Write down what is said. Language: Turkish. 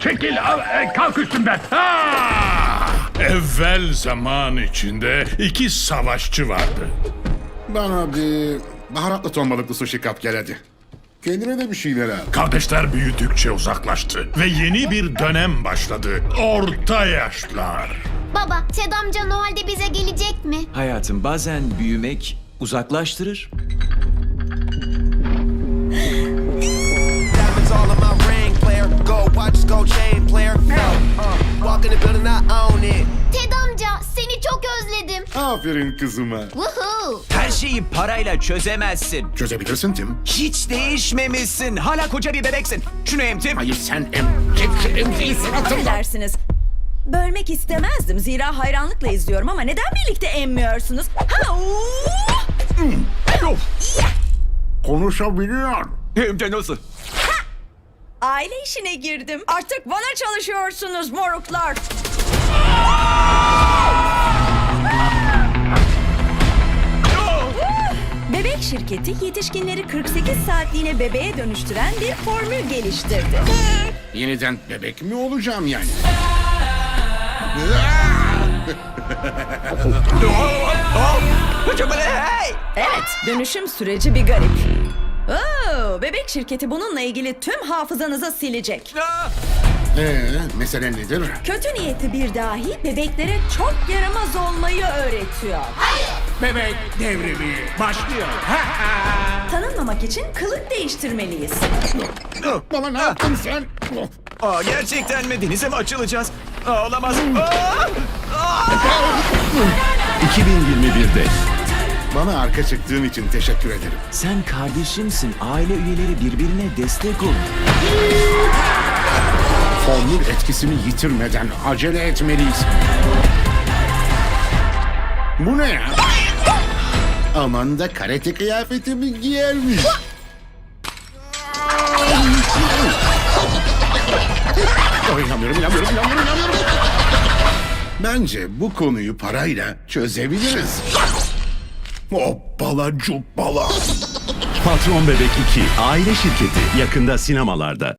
Çekil, al, e, kalk üstümden. Ah! Evvel zaman içinde iki savaşçı vardı. Bana bir baharatlı ton balıklı sushi kap gel hadi. Kendine de bir şeyler al. Kardeşler büyüdükçe uzaklaştı ve yeni bir dönem başladı. Orta yaşlar. Baba, Ted amca Noel'de bize gelecek mi? Hayatım bazen büyümek uzaklaştırır. Aferin kızıma. Woohoo! Her şeyi parayla çözemezsin. Çözebilirsin Tim. Hiç değişmemişsin. Hala koca bir bebeksin. Şunu emtim. Hayır sen em... Çek emziği suratımdan. Affedersiniz. Bölmek istemezdim zira hayranlıkla izliyorum ama neden birlikte emmiyorsunuz? Ha, uuu! Konuşabiliyor. Hem de nasıl? Aile işine girdim. Artık bana çalışıyorsunuz moruklar. Bebek şirketi yetişkinleri 48 saatliğine bebeğe dönüştüren bir formül geliştirdi. Yeniden bebek mi olacağım yani? Evet, dönüşüm süreci bir garip. Oo, bebek şirketi bununla ilgili tüm hafızanızı silecek. Ee, mesele nedir? Kötü niyetli bir dahi bebeklere çok yaramaz olmayı öğretiyor. Bebek devrimi başlıyor. Tanınmamak için kılık değiştirmeliyiz. Bana ne yaptın sen? Aa, gerçekten mi? Denize mi açılacağız? Aa, olamaz. Aa! 2021'de Bana arka çıktığın için teşekkür ederim. Sen kardeşimsin. Aile üyeleri birbirine destek olun. Formül etkisini yitirmeden acele etmeliyiz. Bu ne ya? Aman da karate kıyafetimi giyermiş. Ay, inanmıyorum, inanmıyorum, inanmıyorum, inanmıyorum. Bence bu konuyu parayla çözebiliriz. Hoppala cuppala. Patron Bebek 2 aile şirketi yakında sinemalarda.